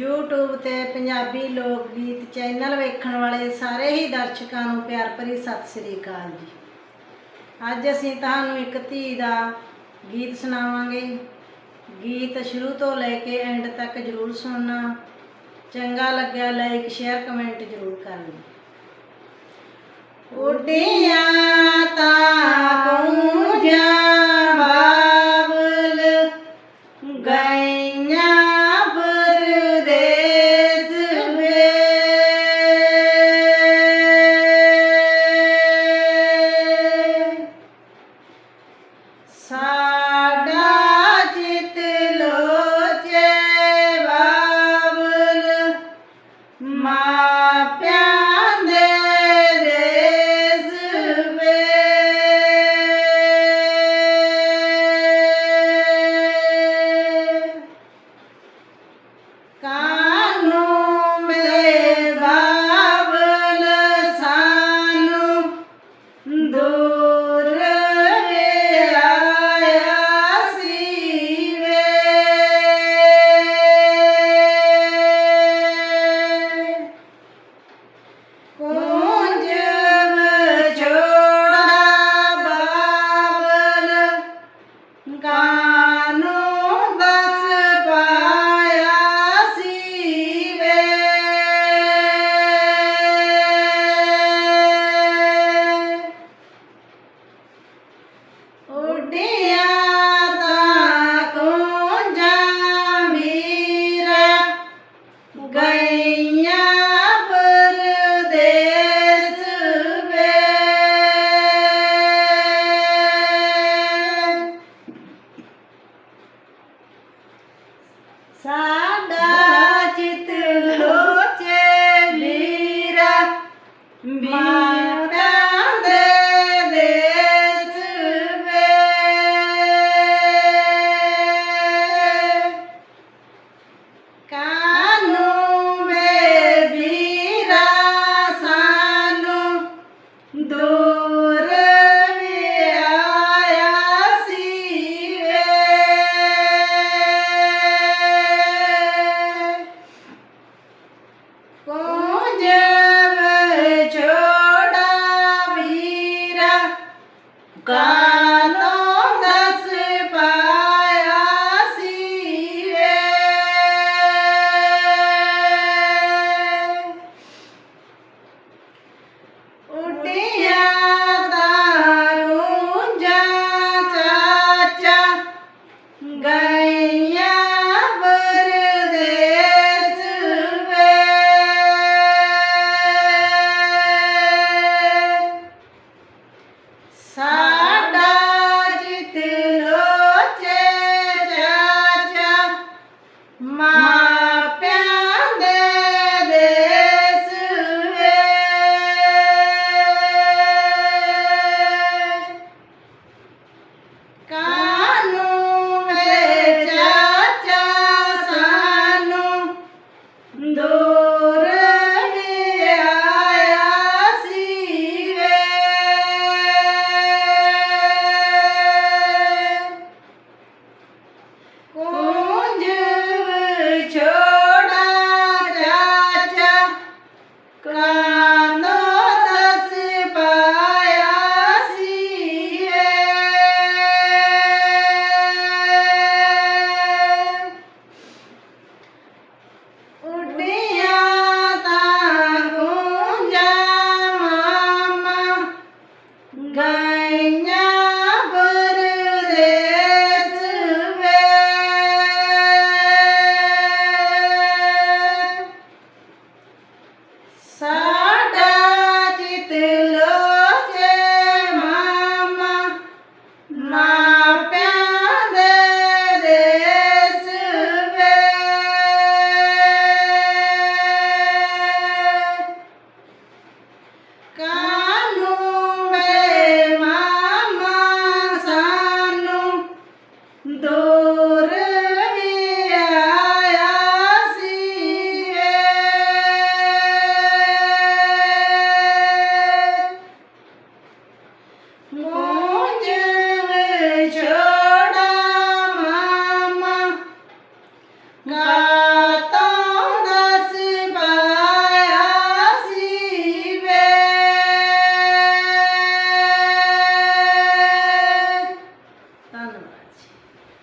YouTube ਤੇ ਪੰਜਾਬੀ ਲੋਕ ਗੀਤ ਚੈਨਲ ਵੇਖਣ ਵਾਲੇ ਸਾਰੇ ਹੀ ਦਰਸ਼ਕਾਂ ਨੂੰ ਪਿਆਰ ਭਰੀ ਸਤਿ ਸ੍ਰੀ ਅਕਾਲ ਜੀ। ਅੱਜ ਅਸੀਂ ਤੁਹਾਨੂੰ ਇੱਕ ਧੀ ਦਾ ਗੀਤ ਸੁਣਾਵਾਂਗੇ। ਗੀਤ ਸ਼ੁਰੂ ਤੋਂ ਲੈ ਕੇ ਐਂਡ ਤੱਕ ਜ਼ਰੂਰ ਸੁਣਨਾ। ਚੰਗਾ ਲੱਗਿਆ ਲਾਈਕ ਸ਼ੇਅਰ ਕਮੈਂਟ ਜ਼ਰੂਰ ਕਰਨਾ। ਉੱਡਿਆ sa 三。কা more